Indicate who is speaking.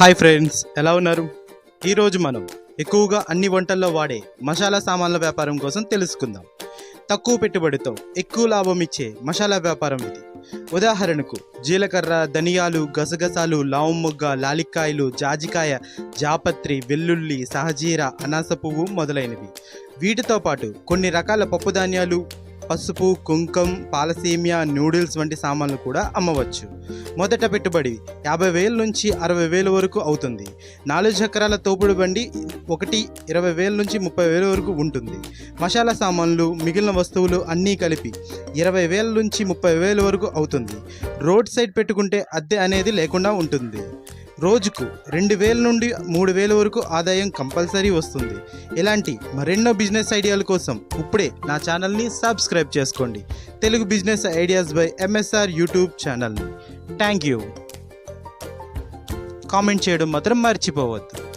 Speaker 1: Hi friends ఎలా ఉన్నారు? ఈరోజు మనం ఎక్కువగా అన్ని వంటల్లో వాడే మసాలా సామాన్ల వ్యాపారం కోసం తెలుసుకుందాం. తక్కువ పెట్టుబడితో ఎక్కువ లాభం ఇచ్చే మసాలా వ్యాపారం ఇది. ఉదాహరణకు జీలకర్ర ధనియాలు గసగసాలు లావుమొగ్గ లాలిక్కాయలు జాజికాయ జాపత్రి వెల్లుల్లి సహజీర అనాస పువ్వు మొదలైనవి. వీటితో పాటు కొన్ని రకాల పప్పు ధాన్యాలు పసుపు కుంకం పాలసీమియా నూడిల్స్ వంటి సామాన్లు కూడా అమ్మవచ్చు. మొదట పెట్టుబడి యాభై వేల నుంచి అరవై వేల వరకు అవుతుంది. నాలుగు చక్రాల తోపుడు బండి ఒకటి ఇరవై వేల నుంచి ముప్పై వేల వరకు ఉంటుంది. మసాలా సామాన్లు మిగిలిన వస్తువులు అన్నీ కలిపి ఇరవై వేల నుంచి ముప్పై వేల వరకు అవుతుంది. రోడ్ సైడ్ పెట్టుకుంటే అద్దె అనేది లేకుండా ఉంటుంది. రోజుకు రెండు వేల నుండి మూడు వేల వరకు ఆదాయం కంపల్సరీ వస్తుంది. ఇలాంటి మరెన్నో బిజినెస్ ఐడియాల కోసం ఇప్పుడే నా ఛానల్ని సబ్స్క్రైబ్ చేసుకోండి. Telugu business ideas by MSR YouTube ఛానల్ని. Thank you. కామెంట్ చేయడం మాత్రం మర్చిపోవద్దు.